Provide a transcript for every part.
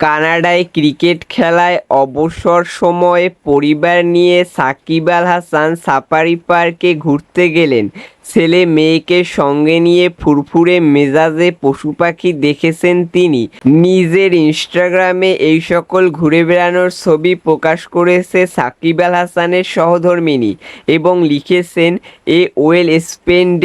কানাডায় ক্রিকেট খেলায় অবসর সময়ে পরিবার নিয়ে সাকিব আল হাসান সাফারি পার্কে ঘুরতে গেলেন। ছেলে মেয়েকে সঙ্গে নিয়ে ফুরফুরে মেজাজে পশু পাখি দেখেছেন তিনি। নিজের ইনস্টাগ্রামে এই সকল ঘুরে বেড়ানোর ছবি প্রকাশ করেছে সাকিব আল হাসানের সহধর্মিনী এবং লিখেছেন, a well spend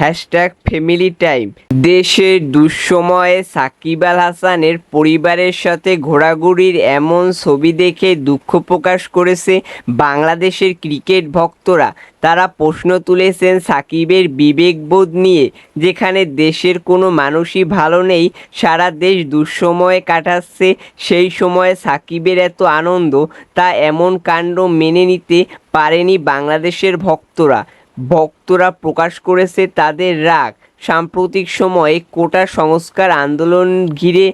hashtag family time. দেশের দুঃসময়ে সাকিব আল হাসানের পরিবারের সাথে ঘোরাঘুরির এমন ছবি দেখে দুঃখ প্রকাশ করেছে বাংলাদেশের ক্রিকেট ভক্তরা। তারা প্রশ্ন তুলেছেন সাকিবের বিবেকবোধ নিয়ে, যেখানে দেশের কোনো মানুষই ভালো নেই, সারা দেশ দুঃসময়ে কাটাচ্ছে, সেই সময়ে সাকিবের এত আনন্দ, তা এমন কাণ্ড মেনে নিতে পারেনি বাংলাদেশের ভক্তরা। ভক্তরা প্রকাশ করেছে তাদের রাগ। সাম্প্রতিক সময়ে কোটা সংস্কার আন্দোলন ঘিরে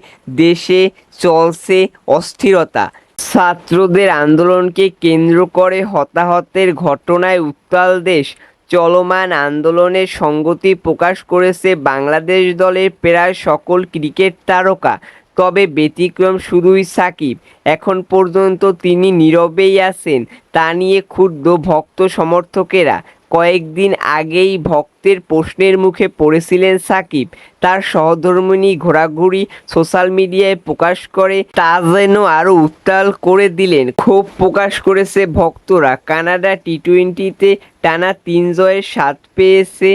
দেশে চলছে অস্থিরতা। ছাত্রদের আন্দোলনকে কেন্দ্র করে হতাহতের ঘটনায় উত্তাল দেশ। চলমান আন্দোলনের সঙ্গতি প্রকাশ করেছে বাংলাদেশ দলের প্রায় সকল ক্রিকেট তারকা। তবে ব্যতিক্রম শুধুই সাকিব। এখন পর্যন্ত তিনি নীরবেই আছেন। তা নিয়ে ক্ষুব্ধ ভক্ত সমর্থকেরা কয়েকদিন আগেই ভক্তের প্রশ্নের মুখে পড়েছিলেন সাকিব। তার সহধর্মিনী ঘোরাঘুরি সোশ্যাল মিডিয়ায় প্রকাশ করে তা যেন আরও উত্তাল করে দিলেন। ক্ষোভ প্রকাশ করেছে ভক্তরা। কানাডা টি টোয়েন্টিতে টানা তিন জয়ের স্বাদ পেয়েছে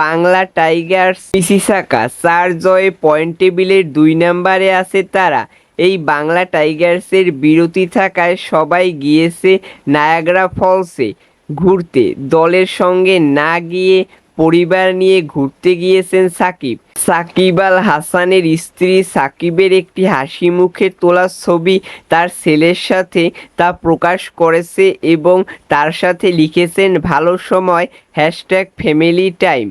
বাংলা টাইগার্স। মিসিসাকা চার জয়ে পয়েন্ট টেবিলের দুই নম্বরে আছে তারা। এই বাংলা টাইগার্সের বিরতি থাকায় সবাই গিয়েছে নায়াগ্রা ফলসে। ঘুরতে। দলের সঙ্গে না গিয়ে পরিবার নিয়ে ঘুরতে গিয়েছেন সাকিব। সাকিব আল হাসানের স্ত্রী সাকিবের একটি হাসি মুখে তোলা ছবি তার ছেলের সাথে তা প্রকাশ করেছে এবং তার সাথে লিখেছেন, ভালো সময় হ্যাশট্যাগ ফ্যামিলি টাইম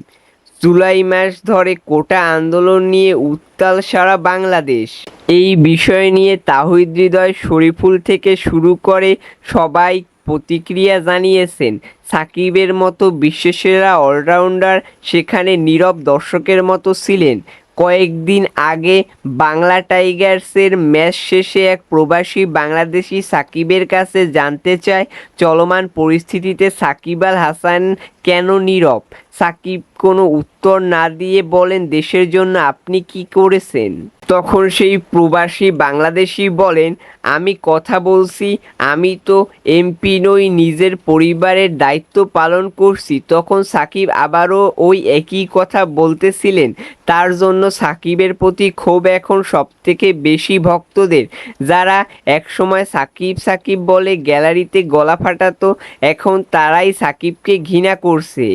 জুলাই মাস ধরে কোটা আন্দোলন নিয়ে উত্তাল সারা বাংলাদেশ। এই বিষয় নিয়ে তাহিদ হৃদয় শরীফুল থেকে শুরু করে সবাই প্রতিক্রিয়া জানিয়েছেন, সাকিবের মতো বিশ্বসেরা অলরাউন্ডার সেখানে নীরব দর্শকের মতো ছিলেন। কয়েকদিন আগে বাংলা টাইগার্সের ম্যাচ শেষে এক প্রবাসী বাংলাদেশি সাকিবের কাছে জানতে চায়, চলমান পরিস্থিতিতে সাকিব আল হাসান কেন নীরব? সাকিব কোনো উত্তর না দিয়ে বলেন, দেশের জন্য আপনি কি করেছেন? তখন সেই প্রবাসী বাংলাদেশি বলেন, আমি কথা বলছি, আমি তো এমপি নই, নিজের পরিবারের দায়িত্ব পালন করছি। তখন সাকিব আবারও ওই একই কথা বলতেছিলেন। তার জন্য সাকিবের প্রতি ক্ষোভ এখন সবথেকে বেশি ভক্তদের। যারা একসময় সাকিব সাকিব বলে গ্যালারিতে গলা ফাটাতো, এখন তারাই সাকিবকে ঘৃণা করছে।